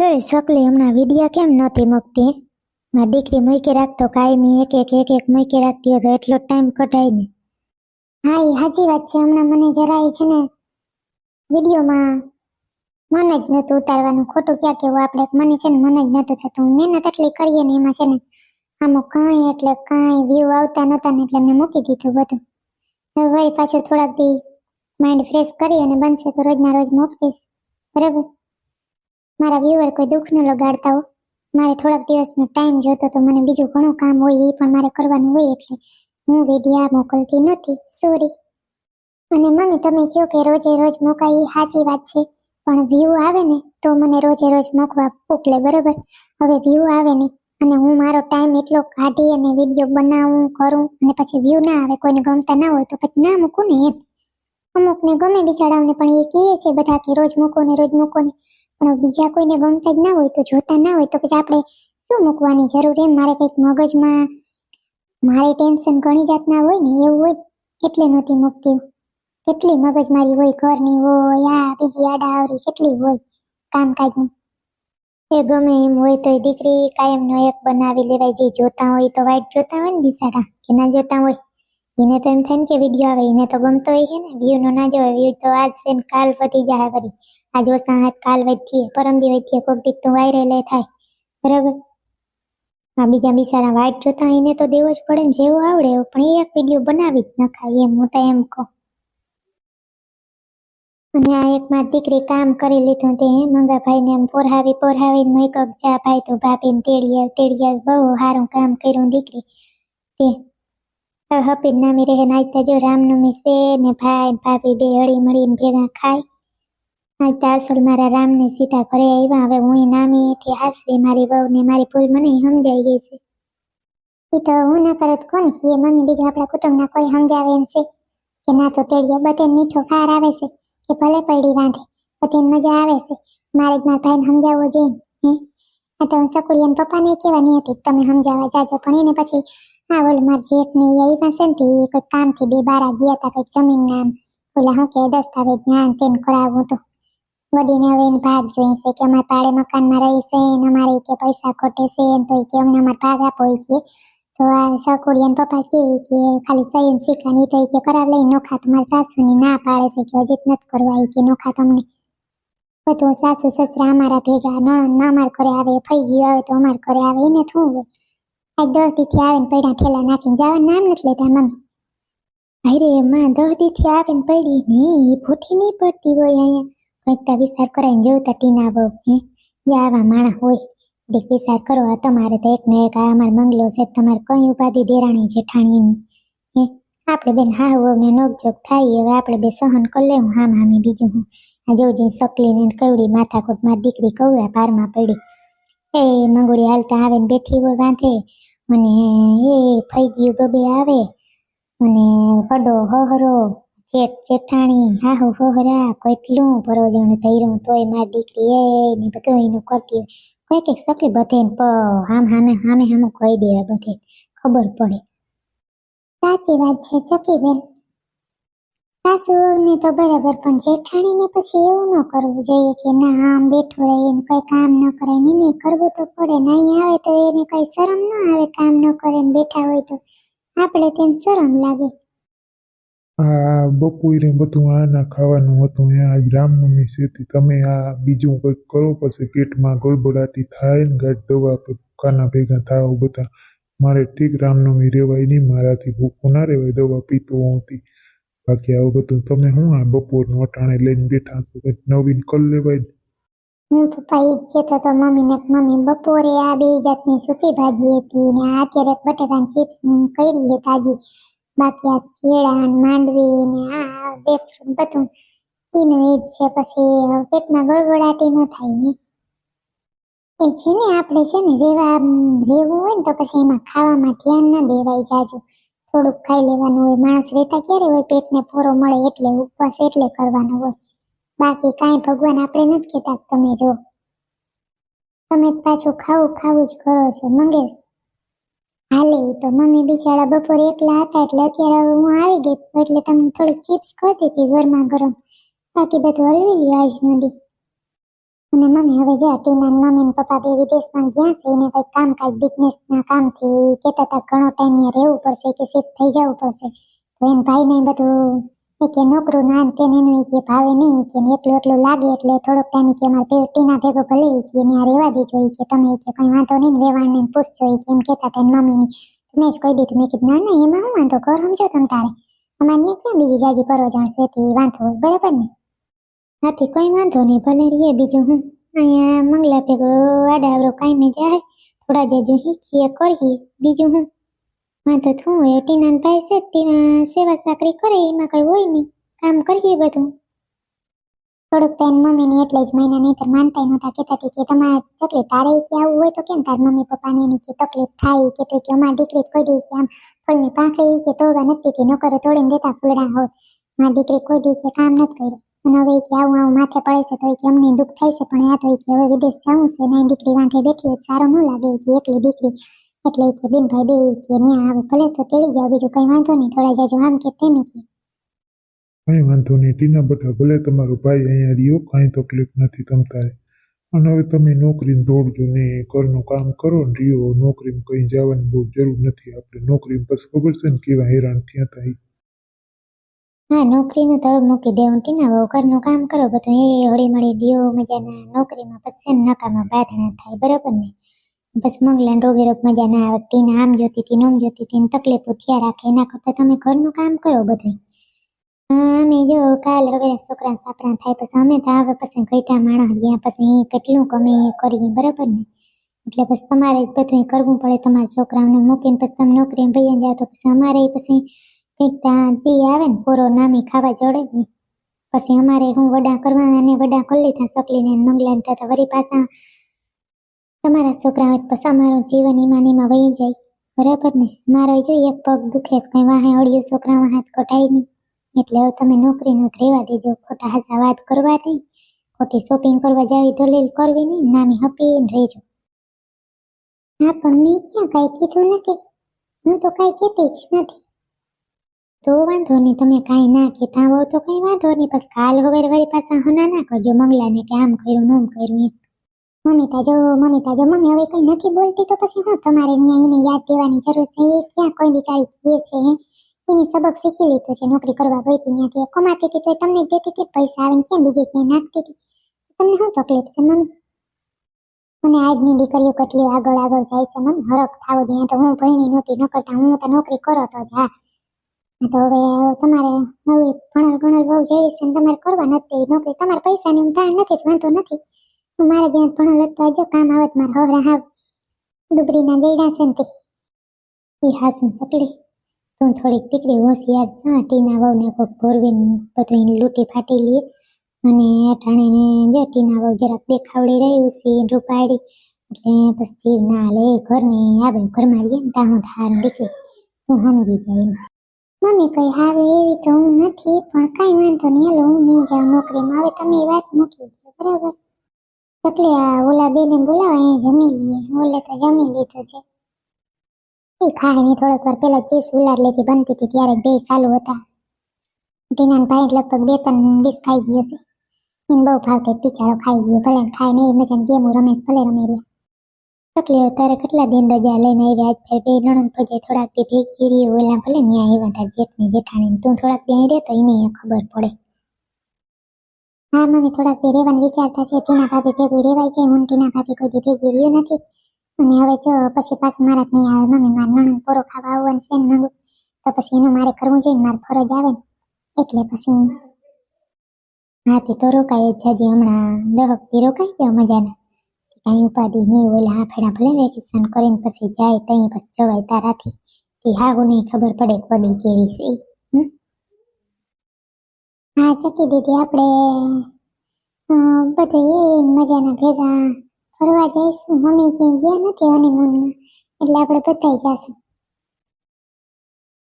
તો સકલી હમણાં વિડિયા કેમ નથી મૂકતી? મારી દીકરી મૂકી રાખતો કાયમી એક એક એક એક મૂકી રાખતી હોય એટલો ટાઈમ કઢાય ને. હા એ સાચી વાત છે. હમણાં મને જરાય છે ને વિડીયોમાં મન જ નહોતું ઉતારવાનું. ખોટું ક્યાં કેવું? આપણે મને છે ને મન જ નહોતું થતું. મહેનત એટલી કરીએ ને એમાં છે ને આમાં કાંઈ એટલે કાંઈ વ્યૂ આવતા નહોતા ને એટલે મેં મૂકી દીધું બધું. હવે વળી પાછું થોડાક દી માઇન્ડ ફ્રેશ કરી અને બનશે તો રોજના રોજ મોકલીશ બરાબર? મારા વ્યુઅર કોઈ દુઃખ ન લગાડતા હો. મારે થોડાક દિવસનો ટાઈમ જોતો તો મને બીજું ઘણું કામ હોય એ પણ મારે કરવાનું હોય એટલે હું વિડીયા મોકલતી નથી. સોરી અને મમ્મી, તમે કહો કે રોજે રોજ મોકાય એ સાચી વાત છે, પણ વ્યૂ આવે ને તો મને રોજે રોજ મોકવા મોકલે બરાબર? હવે વ્યૂ આવે ને અને હું મારો ટાઈમ એટલો કાઢી અને વીડિયો બનાવું, કરું અને પછી વ્યૂ ના આવે, કોઈને ગમતા ના હોય તો પછી ના મૂકું ને એમ. અમુકને ગમે બિચારાઓને પણ એ કહે છે બધા કે રોજ મૂકો ને રોજ મૂકો ને. પણ બીજા કોઈને ગમતા જ ના હોય તો જોતા ના હોય તો પછી આપણે શું મૂકવાની જરૂર? એમ મારે કંઈક મગજમાં મારે ટેન્શન ઘણી જાતના હોય ને એવું હોય એટલે નહોતી મૂકતી. કેટલી મગજમારી હોય, ઘરની હોય, આ બીજી આડાવરી કેટલી હોય કામકાજની. એ ગમે એમ હોય તો દીકરી કાયમનો એક બનાવી લેવાય, જે જોતા હોય તો વાઈટ જોતા હોય ને બિચારા કે ના જોતા હોય. એને તો એમ થાય ને કે વીડિયો આવે, એને તો ગમતો હોય છે ને. વ્યૂ નો જોવે વ્યૂ તો આજ છે ને કાલ વધી જાય વળી. આજ ઓછા કાલ વધીએ, પરમ દી વધીએ કોક દીક તો વાયરલ થાય. બરાબર? આ બીજા બિચારા વાઇટ જોતા એને તો દેવો જ પડે ને, જેવું આવડે એવું. પણ એ એક વીડિયો બનાવી જ નખાય એમ હું તો એમ કહું. અને આ એક મારી દીકરી કામ કરી લીધું તે, હે ને એમ પોરહાવી પોરહાવી ને મેં કહું જા ભાઈ તું ભાભીને તેડી આવ તેડી આવ. બહુ સારું કામ કર્યું દીકરી. તે હપીન નામી રહે નાચતા જો રામનવમી છે ને ભાઈ ભાભી બે હળી મળીને ભેગા ખાય. નાચતા અસલ મારા રામને સીધા ઘરે આવ્યા હવે હું નામી એથી હાસવી, મારી વહુ ને મારી ભૂલ મને સમજાઈ ગઈ છે. એ તો હું ના કરત કોણ કીએ, મમ્મી બીજા આપણા કુટુંબના કોઈ સમજાવે એમ છે. કે ના તો તેડીએ બધે મીઠો ખાર આવે છે, કે ભલે પડી વાંધે બધી મજા આવે છે. મારે જ મારા ભાઈને સમજાવવો જોઈએ, હે? આ તો હું ચકુરિયાના પપ્પાને કહેવાની હતી કે તમે સમજાવવા જાજો, પણ એને પછી હા, ઓલ મારા જેઠ ને એ પાસે ને કોઈ કામથી બે બારા ગયા હતા કંઈક જમીન નામ ઓલા હું કે, દસ્તાવેજ જ્ઞાન તેન કરાવવું તો વડીને હવે એને ભાગ જોઈએ છે કે અમારે પાડે મકાનમાં રહી છે ને અમારે કે પૈસા ખોટે છે ને તો કે અમને અમારે ભાગ આપો એ કે. તો આ સકુડિયાના પપ્પા કે કે ખાલી સહી ને શીખાની તો એ કે કરાવ લઈ નોખા તમારા સાસુની ના પાડે છે કે હજી નથી કરવા એ કે નોખા તમને બધું સાસુ સસરા અમારા ભેગા નણંદ ના અમાર ઘરે આવે ફઈજી આવે તો અમાર ઘરે આવે, એને શું હોય. આ દસ આવીને પડ્યા ઠેલા નાખીને જવાનું નામ નથી લેતા મમ્મી. અરે, માં દસ દીથી આવે પડી, ને એ ભૂઠી નહીં પડતી હોય અહીંયા. કંઈક તો વિચાર કરાઈને જોતા ટીના બહુ હે? એ આવા માણા હોય. એટલે વિચાર કરો, આ તમારે તો એક ને એક, આ અમારે બંગલો છે, તમારે કઈ ઉપાધિ દેરાણી જેઠાણીની હે? આપણે બેન હા વહુ ને નોકજોક થાય, હવે આપણે બે સહન કરી લેવું, હામ હામી બીજું હું. આ જોજો સકલી ને કવડી માથાકૂટ મારી દીકરી કવડા પારમાં પડી. એ મંગુરી હાલતા આવે ને બેઠી હોય વાંધે. અને એ ફઈજીયું બબે આવે. અને પડો હહરો, જેઠ જેઠાણી, હાહુ હોહરા કેટલું પરોજણ કર્યું તોય મારી દીકરી એ ને બધું એનું કરતી કોઈ કંઈક કંઈક બધે પ આમ હામે હામે હામે કહી દેવા બધે. ખબર પડે. સાચી વાત છે ચકીબેન સાસુને તો બરાબર પણ જેઠાણીને પછી એવું ન કરવું જોઈએ કે ના, આમ બેઠું રહે ને કઈ કામ ન કરે ને નહીં કરવું તો પડે ને અહીં આવે તો એને કંઈ શરમ ન આવે, કામ ન કરે ને બેઠા હોય તો. આપણે તેને શરમ લાગે. આ બપોરે બધું આના ખાવાનું હતું આ રામનવમી છે તમે આ બીજું કંઈક કરો પછી પેટમાં ગળબડાટી થાય ને ગાઢ દવા કાના ભેગા થાવ બધા. મારે ઠીક રામનવમી રેવાય નહીં, મારાથી ભૂખું ના રેવાય, દવા પીતો હોતી બાકી આવું બધું તમે શું આ બપોરનું અટાણે લઈને બેઠા છો? કંઈક નવીન કરી લેવાય હું પપ્પા એ જ કહેતો હતો મમ્મીને મમ્મી બપોરે આ બે જાતની સૂકી ભાજી હતી ને અત્યારે બટેટાની ચિપ્સ કરી છે તાજી. બાકી આ કેળા માંડવી ને આ બે બધું. એનું એ જ છે પછી પેટમાં ગળગળાટી ન થાય એ છે ને આપણે છે ને રેવા, રેવું હોય ને તો પછી એમાં ખાવામાં ધ્યાન ન દેવાય જાજુ. થોડુંક ખાઈ લેવાનું હોય, માણસ રહેતા ક્યારે હોય, પેટને પૂરો મળે એટલે ઉપવાસ એટલે કરવાનો હોય. બાકી કાંઈ ભગવાન આપણે નથી કહેતા તમે જો તમે પાછું ખાવું ખાવું જ કરો છો, મંગેશ. હાલે તો મમ્મી બિચારા બપોરે એકલા હતા એટલે અત્યારે હવે હું આવી ગઈ, એટલે તમને થોડીક ચિપ્સ કરી દીધી ગરમા ગરમ. બાકી બધું હલવી લ્યો આજનો દી અને મમ્મી, હવે જો ટીના ને મમ્મી ને પપ્પા બે વિદેશમાં ગયા છે, એને કંઈક કામકાજ બિઝનેસના કામથી કહેતા હતા, ઘણો ટાઈમ અહીંયા રહેવું પડશે, કે શિફ્ટ થઈ જવું પડશે. તો એમ ભાઈને બધું એ કે નોકરું ના ને તેને એનું કે ભાવે નહીં કે એટલું એટલું લાગે, એટલે થોડોક ટાઈમ કે અમારે બે ટીના ભેગો ભલે કે ત્યાં રહેવા દેજો કે તમે કે કંઈ વાંધો નહીં ને વેવાણ પૂછજો કે એમ કહેતા હતા મમ્મીની. મેં જ કહી દીધું, મેં કીધું, ના ના, એમાં હું વાંધો? કર સમજો તમ તારે. અમારે ક્યાં બીજી જાજી કરો જાણ છે, તે વાંધો બરાબર ને? હાથી કોઈ વાંધો નહીં, ભલે રહીએ બીજું હું. અહીંયા મંગલા ભેગો આડાવરો કાંઈ જાય. થોડા જાજુ શીખીએ, કરીએ, બીજું હું. વાંધો હું હોય, ટીનાન ભાઈ છે તેમાં સેવા સાકરી કરે, એમાં કઈ હોય નહીં. કામ કરીએ બધું. થોડુંક તો એની મમ્મીને એટલે જ મહિના નહીં માનતા નહોતા, કહેતા હતી કે તમારે ચકલી તારે કે આવું હોય તો કેમ તાર મમ્મી પપ્પાને એની કે તકલીફ થાય, કે તો કે અમારી દીકરી કોઈ દી કે આમ ફૂલની પાંખડી કે તોડવા નથી કે નકરો તોડીને દેતા ફૂલડા હોય મારી દીકરી કોઈ દી કે કામ નથી કર્યું. અને હવે કે આવું આવું માથે પડે છે તો એ કે અમને દુઃખ થાય છે, પણ આ તો એ કે હવે વિદેશ જવું છે ને દીકરી વાંધે બેઠી સારું ન લાગે કે એકલી દીકરી. એટલે કે બેન ભાઈ બે કે ન્યા આવે, ભલે તો તેડી જાવ બીજું કઈ વાંધો નહીં, થોડા જાજો આમ કે તેમ કે. કંઈ વાંધો નહીં, ટીના બટા, ભલે તમારો ભાઈ અહીંયા રહ્યો, કાંઈ તકલીફ નથી તમ તારે અને હવે તમે નોકરીને દોડજો ને, ઘરનું કામ કરો ને રહ્યો, નોકરીમાં કંઈ જવાની બહુ જરૂર નથી, આપણે નોકરીમાં બસ ખબર છે ને કેવા હેરાન થયા હતા. હા, નોકરીનું તો મૂકી દેવું ટીના બહુ ઘરનું કામ કરો, બધું એ હળી મળી દીઓ મજાના નોકરીમાં પછી ને નકામાં બાધણા થાય, બરાબર ને? બસ મંગલાને રોગે રોગ મજા ના આવે, ટીના આમ જોતી હતી ને જોતી હતી તકલીફો થયા રાખે, એના કરતાં તમે ઘરનું કામ કરો બધું અમે જો કાલ હવે છોકરા સાપરા થાય પછી અમે તો આવે પછી ઘટા માણા ગયા, પછી કેટલું કમે કરીએ, બરાબર ને? એટલે પછી તમારે બધું કરવું પડે, તમારા છોકરાઓને મૂકીને પછી તમે નોકરી ભાઈ જાઓ તો પછી અમારે પછી પી આવે ને પૂરો નામી ખાવા જોડે ને. પછી અમારે હું વડા કરવાના ને વડા કરી લીધા ચકલીને ને મંગલાને થતા વળી પાછા તમારા છોકરા હોય પછી અમારું જીવન ઈમાં એમાં વહી જાય. બરાબર ને? મારો જો એક પગ દુખે કઈ વાહે અડ્યું છોકરા વાહે કટાય નહીં. એટલે હવે તમે નોકરીનું રહેવા દેજો. ખોટા હાસા વાત કરવા ખોટી શોપિંગ કરવા જાવી દલીલ કરવી નહીં. નામી હપીને રહેજો. હા, પણ મેં ક્યાં કાંઈ કીધું નથી? હું તો કાંઈ કહેતી જ નથી. તો વાંધો નહીં, તમે કાંઈ ના કહેતા હોવ તો કંઈ વાંધો નહીં પછી કાલ હવે વળી પાછા હના ના કરજો મંગલાને કે આમ કર્યું ને કર્યું એમ. મમિતા જો મમિતા જો મમ્મી હવે કંઈ નથી બોલતી તો પછી હું તમારે ત્યાં એને યાદ દેવાની જરૂર છે? એ ક્યાં કોઈ બિચારી કહે છે એની સબક શીખી લીધું છે, નોકરી કરવા ગઈ હતી ત્યાંથી કમાતી હતી તો તમને દેતી હતી, પૈસા આવીને કેમ બીજે ક્યાંય નાખતી હતી? તમને શું તકલીફ છે, મમ્મી? મને આજની દીકરીઓ કેટલી આગળ આગળ જાય છે, મમ્મી? હરખ થાવો જોઈએ તો હું ભણી નહોતી ન હું તો નોકરી કરો તો જ. હા હા તો હવે તમારે હવે ભણલ ગણલ બહુ જઈ છે તમારે કરવા નથી. નોકરી તમારે પૈસાની ઉધાર નથી, વાંધો નથી. હું મારે જ્યાં ભણલ હતું તો જો કામ આવત મારે હવરા હાવ. ડુબરીના દેડા છે ને તે. એ હાસું સકડી તું થોડીક દીકરી હોશિયાર હા, ટીના વહુને કોઈક ભોરવીને બધું લૂંટી ફાટી લઈએ અને અટાણે જો ટીના વહુ જરાક દેખાવડી રહ્યું છે રૂપાડી એટલે પછી જીવ ના લે, ઘરની આવે ઘરમાં રહીએ ને ત્યાં હું ધાર દીકરી. હું સમજી જાય મમ્મી, કઈ હાવે એવી તો હું નથી, પણ કાંઈ વાંધો નહીં. હાલો, હું નહીં જાઉં નોકરીમાં. હવે તમે વાત મૂકી દો, બરાબર? એટલે આ ઓલા બેને બોલાવો, અહીં જમી લઈએ. ઓલે તો જમી લીધું છે. એ ખાય ને થોડીક વાર પેલા ચીપ્સ ઉલાડ લેતી બનતી હતી, ત્યારે બે ચાલુ હતા. ટીનાન ભાઈ લગભગ બે ત્રણ ડીશ ખાઈ ગયો છે એને બહુ ભાવતી પિચારો ખાઈ ગયો, ભલે ખાય નહીં મજા ગેમ રમે ભલે રમે રહ્યા. તકલીફ તારે કેટલા દિન રજા લઈને આવ્યા આજ ફેર બે નણંદ ભજે થોડાક દી ભેગી રહી, ઓલા ભલે ન્યા આવ્યા તાર જેઠની જેઠાણી તું થોડાક દી રહે તો એને ખબર પડે. હા, મને થોડાક દી રહેવાનું વિચારતા છે ટીના ભાભી ભેગું રહેવાય છે. હું ટીના ભાભી કોઈ દી ભેગી રહ્યું નથી. અને હવે જો પછી પાછું મારા જ નહીં આવે. મમ્મી, મારા નણંદ પોરો ખાવા આવવાનું છે ને માંગુ. તો પછી એનું મારે કરવું જોઈએ મારે ફરજ આવે ને. એટલે પછી. હાથી તો રોકાય જ હજી હમણાં. દહકથી રોકાઈ ગયો મજાના. કાંઈ ઉપાધિ નહીં ઓલા હાફેડા ભલે વેકેશન કરીને પછી જાય તઈ પછી જવાય તારાથી. તે હાગુ નહીં ખબર પડે કોડી કેવી છે? હા, ચકી દીદી, આપણે બધે એ મજાના ભેગા ફરવા જઈશું. મમ્મી ક્યાંય ગયા નથી હનીમૂનમાં એટલે આપણે બધા જાશું.